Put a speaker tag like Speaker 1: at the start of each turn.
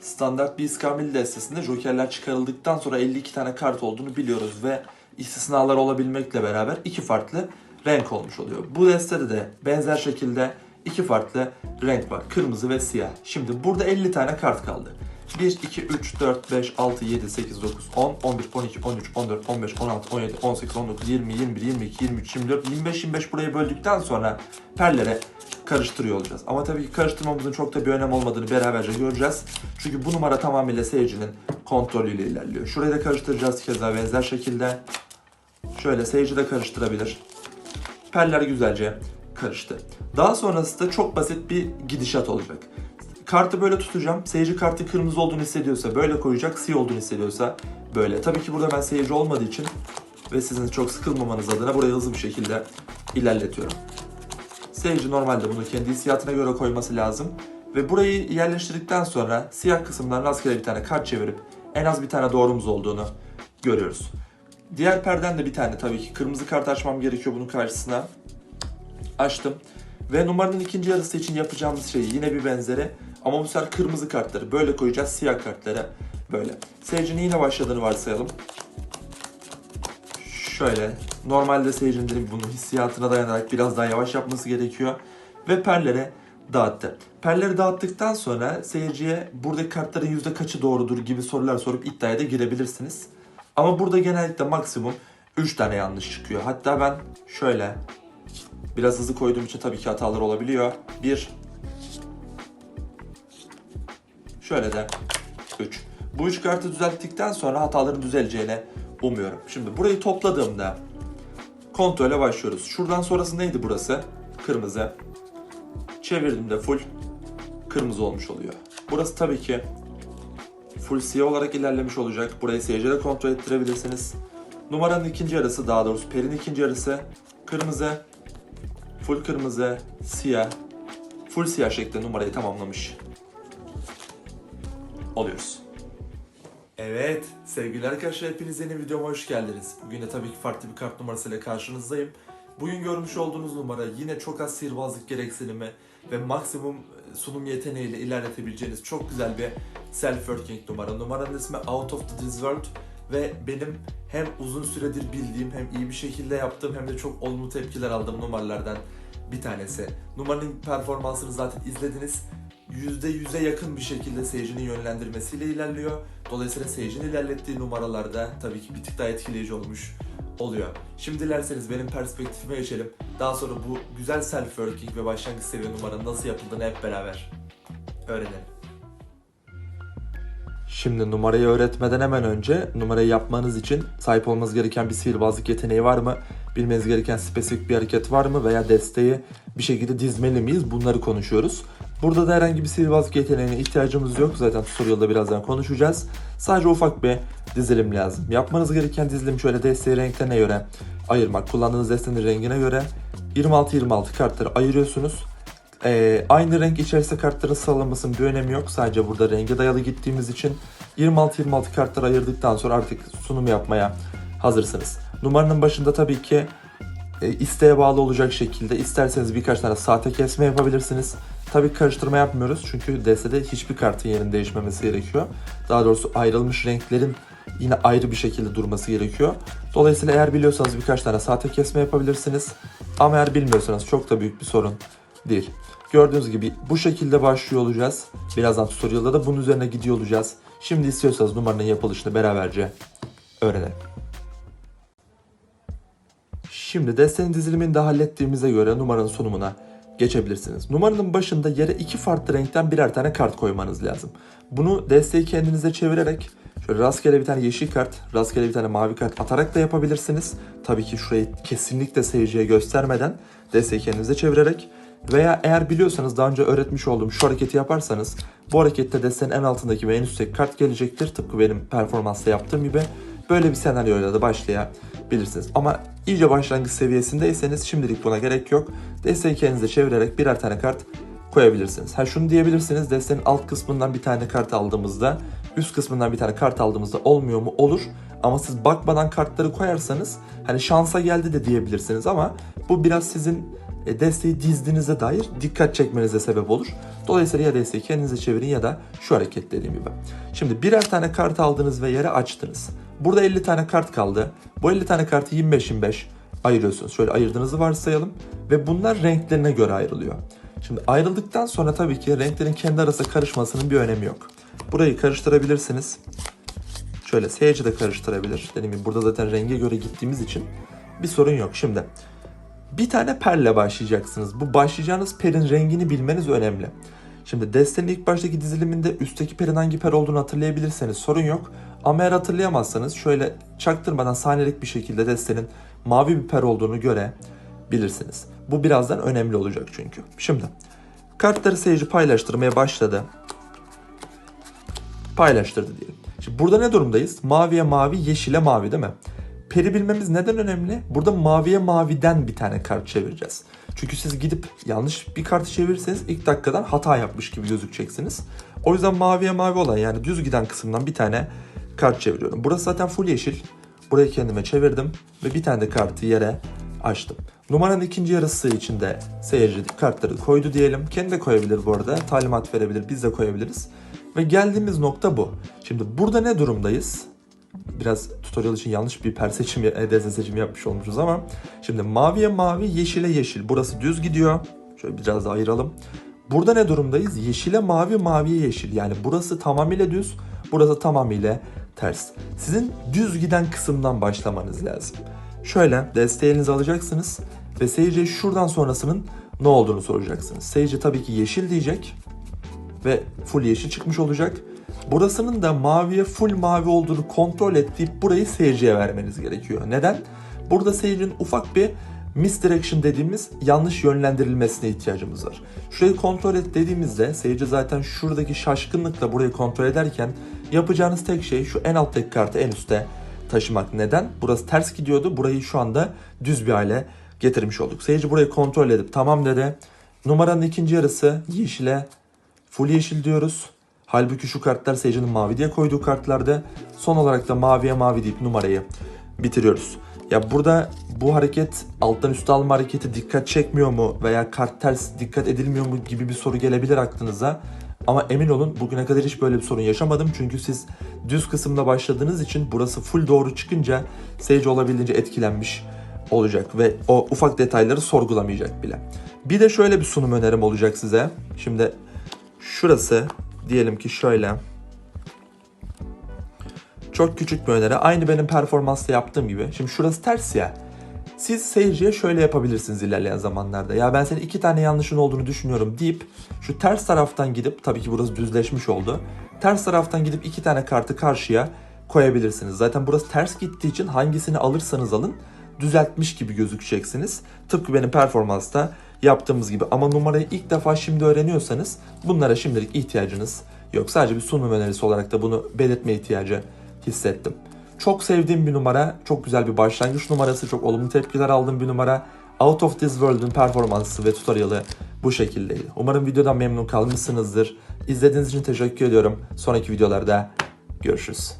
Speaker 1: standart bir iskambil destesinde jokerler çıkarıldıktan sonra 52 tane kart olduğunu biliyoruz ve istisnalar olabilmekle beraber iki farklı renk olmuş oluyor. Bu destede de benzer şekilde iki farklı renk var. Kırmızı ve siyah. Şimdi burada 50 tane kart kaldı. 1, 2, 3, 4, 5, 6, 7, 8, 9, 10, 11, 12, 13, 14, 15, 16, 17, 18, 19, 20, 21, 22, 23, 24, 25, 25 burayı böldükten sonra perlere karıştırıyor olacağız. Ama tabii ki karıştırmamızın çok da bir önem olmadığını beraberce göreceğiz. Çünkü bu numara tamamıyla seyircinin kontrolüyle ilerliyor. Şurayı da karıştıracağız keza benzer şekilde. Şöyle seyirci de karıştırabilir. Perler güzelce karıştı. Daha sonrasında çok basit bir gidişat olacak. Kartı böyle tutacağım. Seyirci kartı kırmızı olduğunu hissediyorsa böyle koyacak. Siyah olduğunu hissediyorsa böyle. Tabii ki burada ben seyirci olmadığı için ve sizin çok sıkılmamanız adına burayı hızlı bir şekilde ilerletiyorum. Stage'i normalde bunu kendi hissiyatına göre koyması lazım. Ve burayı yerleştirdikten sonra siyah kısımdan rastgele bir tane kart çevirip en az bir tane doğrumuz olduğunu görüyoruz. Diğer perden de bir tane tabii ki kırmızı kart açmam gerekiyor bunun karşısına. Açtım. Ve numaranın ikinci yarısı için yapacağımız şeyi yine bir benzeri. Ama bu sefer kırmızı kartları böyle koyacağız siyah kartlara. Böyle. Seyircinin yine başladığını varsayalım şöyle. Normalde seyircinin bunu hissiyatına dayanarak biraz daha yavaş yapması gerekiyor. Ve perlere dağıttı. Perleri dağıttıktan sonra seyirciye buradaki kartların yüzde kaçı doğrudur gibi sorular sorup iddiaya da girebilirsiniz. Ama burada genellikle maksimum 3 tane yanlış çıkıyor. Hatta ben şöyle biraz hızlı koyduğum için tabii ki hatalar olabiliyor. 1 Şöyle de 3. Bu 3 kartı düzelttikten sonra hataların düzeleceğine umuyorum. Şimdi burayı topladığımda kontrole başlıyoruz. Şuradan sonrası neydi burası? Kırmızı. Çevirdiğimde full kırmızı olmuş oluyor. Burası tabii ki full siyah olarak ilerlemiş olacak. Burayı seyircilere kontrol ettirebilirsiniz. Numaranın ikinci yarısı daha doğrusu perin ikinci yarısı kırmızı, full kırmızı, siyah, full siyah şeklinde numarayı tamamlamış oluyoruz. Evet, sevgili arkadaşlar hepiniz yeni videoma hoş geldiniz. Bugün de tabii ki farklı bir kart numarasıyla karşınızdayım. Bugün görmüş olduğunuz numara yine çok az sihirbazlık gereksinimi ve maksimum e, sunum yeteneğiyle ilerletebileceğiniz çok güzel bir self-working numara. Numaranın ismi Out of the World ve benim hem uzun süredir bildiğim hem iyi bir şekilde yaptığım hem de çok olumlu tepkiler aldığım numaralardan bir tanesi. Numaranın performansını zaten izlediniz. %100'e yakın bir şekilde seyircinin yönlendirmesiyle ilerliyor. Dolayısıyla seyircinin ilerlettiği numaralarda tabii ki bir tık daha etkileyici olmuş oluyor. Şimdi dilerseniz benim perspektifime geçelim. Daha sonra bu güzel self-working ve başlangıç seviye numaranın nasıl yapıldığını hep beraber öğrenelim. Şimdi numarayı öğretmeden hemen önce numarayı yapmanız için sahip olmanız gereken bir sihirbazlık yeteneği var mı? Bilmeniz gereken spesifik bir hareket var mı? Veya desteği bir şekilde dizmeli miyiz? Bunları konuşuyoruz. Burada da herhangi bir sihirbazlık yeteneğine ihtiyacımız yok. Zaten da birazdan konuşacağız. Sadece ufak bir dizilim lazım. Yapmanız gereken dizilim şöyle desteği renklerine göre ayırmak. Kullandığınız destenin rengine göre 26-26 kartları ayırıyorsunuz. Ee, aynı renk içerisinde kartların sıralamasının bir önemi yok. Sadece burada renge dayalı gittiğimiz için 26-26 kartları ayırdıktan sonra artık sunum yapmaya hazırsınız. Numaranın başında tabii ki e, isteğe bağlı olacak şekilde isterseniz birkaç tane sahte kesme yapabilirsiniz. Tabii karıştırma yapmıyoruz çünkü destede hiçbir kartın yerini değişmemesi gerekiyor. Daha doğrusu ayrılmış renklerin yine ayrı bir şekilde durması gerekiyor. Dolayısıyla eğer biliyorsanız birkaç tane sahte kesme yapabilirsiniz. Ama eğer bilmiyorsanız çok da büyük bir sorun değil. Gördüğünüz gibi bu şekilde başlıyor olacağız. Birazdan tutorial'da da bunun üzerine gidiyor olacağız. Şimdi istiyorsanız numaranın yapılışını beraberce öğrenelim. Şimdi destenin dizilimini de hallettiğimize göre numaranın sunumuna geçebilirsiniz. Numaranın başında yere iki farklı renkten birer tane kart koymanız lazım. Bunu desteği kendinize çevirerek şöyle rastgele bir tane yeşil kart, rastgele bir tane mavi kart atarak da yapabilirsiniz. Tabii ki şurayı kesinlikle seyirciye göstermeden desteği kendinize çevirerek veya eğer biliyorsanız daha önce öğretmiş olduğum şu hareketi yaparsanız bu harekette destenin en altındaki ve en üstteki kart gelecektir. Tıpkı benim performansta yaptığım gibi. Böyle bir senaryoyla da başlaya bilirsiniz. Ama iyice başlangıç seviyesindeyseniz şimdilik buna gerek yok. Desteği kendinize çevirerek birer tane kart koyabilirsiniz. Ha şunu diyebilirsiniz destenin alt kısmından bir tane kart aldığımızda üst kısmından bir tane kart aldığımızda olmuyor mu? Olur. Ama siz bakmadan kartları koyarsanız hani şansa geldi de diyebilirsiniz ama bu biraz sizin e, desteği dizdiğinize dair dikkat çekmenize sebep olur. Dolayısıyla ya desteği kendinize çevirin ya da şu hareket dediğim gibi. Şimdi birer tane kart aldınız ve yere açtınız. Burada 50 tane kart kaldı. Bu 50 tane kartı 25-25 ayırıyorsunuz. Şöyle ayırdığınızı varsayalım. Ve bunlar renklerine göre ayrılıyor. Şimdi ayrıldıktan sonra tabii ki renklerin kendi arasında karışmasının bir önemi yok. Burayı karıştırabilirsiniz. Şöyle seyirci de karıştırabilir. Dediğim gibi burada zaten renge göre gittiğimiz için bir sorun yok. Şimdi bir tane perle başlayacaksınız. Bu başlayacağınız perin rengini bilmeniz önemli. Şimdi destenin ilk baştaki diziliminde üstteki perin hangi per olduğunu hatırlayabilirseniz sorun yok. Ama eğer hatırlayamazsanız şöyle çaktırmadan sahnelik bir şekilde destenin mavi bir per olduğunu görebilirsiniz. Bu birazdan önemli olacak çünkü. Şimdi kartları seyirci paylaştırmaya başladı. Paylaştırdı diyelim. Şimdi burada ne durumdayız? Maviye mavi, yeşile mavi değil mi? peri bilmemiz neden önemli? Burada maviye maviden bir tane kart çevireceğiz. Çünkü siz gidip yanlış bir kartı çevirirseniz ilk dakikadan hata yapmış gibi gözükeceksiniz. O yüzden maviye mavi olan yani düz giden kısımdan bir tane kart çeviriyorum. Burası zaten full yeşil. Burayı kendime çevirdim ve bir tane de kartı yere açtım. Numaranın ikinci yarısı için de seyirci kartları koydu diyelim. Kendi de koyabilir bu arada. Talimat verebilir, biz de koyabiliriz. Ve geldiğimiz nokta bu. Şimdi burada ne durumdayız? biraz tutorial için yanlış bir per seçim, e, dezne seçimi yapmış olmuşuz ama şimdi maviye mavi, yeşile yeşil. Burası düz gidiyor. Şöyle biraz daha ayıralım. Burada ne durumdayız? Yeşile mavi, maviye yeşil. Yani burası tamamıyla düz, burası tamamıyla ters. Sizin düz giden kısımdan başlamanız lazım. Şöyle desteğinizi alacaksınız ve seyirciye şuradan sonrasının ne olduğunu soracaksınız. Seyirci tabii ki yeşil diyecek ve full yeşil çıkmış olacak. Burasının da maviye full mavi olduğunu kontrol ettiğip burayı seyirciye vermeniz gerekiyor. Neden? Burada seyircinin ufak bir misdirection dediğimiz yanlış yönlendirilmesine ihtiyacımız var. Şurayı kontrol et dediğimizde seyirci zaten şuradaki şaşkınlıkla burayı kontrol ederken yapacağınız tek şey şu en alttaki kartı en üste taşımak. Neden? Burası ters gidiyordu. Burayı şu anda düz bir hale getirmiş olduk. Seyirci burayı kontrol edip tamam dedi. Numaranın ikinci yarısı yeşile full yeşil diyoruz. Halbuki şu kartlar Sage'in mavi diye koyduğu kartlarda son olarak da maviye mavi deyip numarayı bitiriyoruz. Ya burada bu hareket alttan üstü alma hareketi dikkat çekmiyor mu veya kart ters dikkat edilmiyor mu gibi bir soru gelebilir aklınıza. Ama emin olun bugüne kadar hiç böyle bir sorun yaşamadım. Çünkü siz düz kısımda başladığınız için burası full doğru çıkınca seyirci olabildiğince etkilenmiş olacak ve o ufak detayları sorgulamayacak bile. Bir de şöyle bir sunum önerim olacak size. Şimdi şurası diyelim ki şöyle. Çok küçük bir öneri. Aynı benim performansla yaptığım gibi. Şimdi şurası ters ya. Siz seyirciye şöyle yapabilirsiniz ilerleyen zamanlarda. Ya ben senin iki tane yanlışın olduğunu düşünüyorum deyip şu ters taraftan gidip tabii ki burası düzleşmiş oldu. Ters taraftan gidip iki tane kartı karşıya koyabilirsiniz. Zaten burası ters gittiği için hangisini alırsanız alın düzeltmiş gibi gözükeceksiniz. Tıpkı benim performansta yaptığımız gibi. Ama numarayı ilk defa şimdi öğreniyorsanız bunlara şimdilik ihtiyacınız yok. Sadece bir sunum önerisi olarak da bunu belirtme ihtiyacı hissettim. Çok sevdiğim bir numara, çok güzel bir başlangıç numarası, çok olumlu tepkiler aldığım bir numara. Out of this world'ün performansı ve tutaryalı bu şekildeydi. Umarım videodan memnun kalmışsınızdır. İzlediğiniz için teşekkür ediyorum. Sonraki videolarda görüşürüz.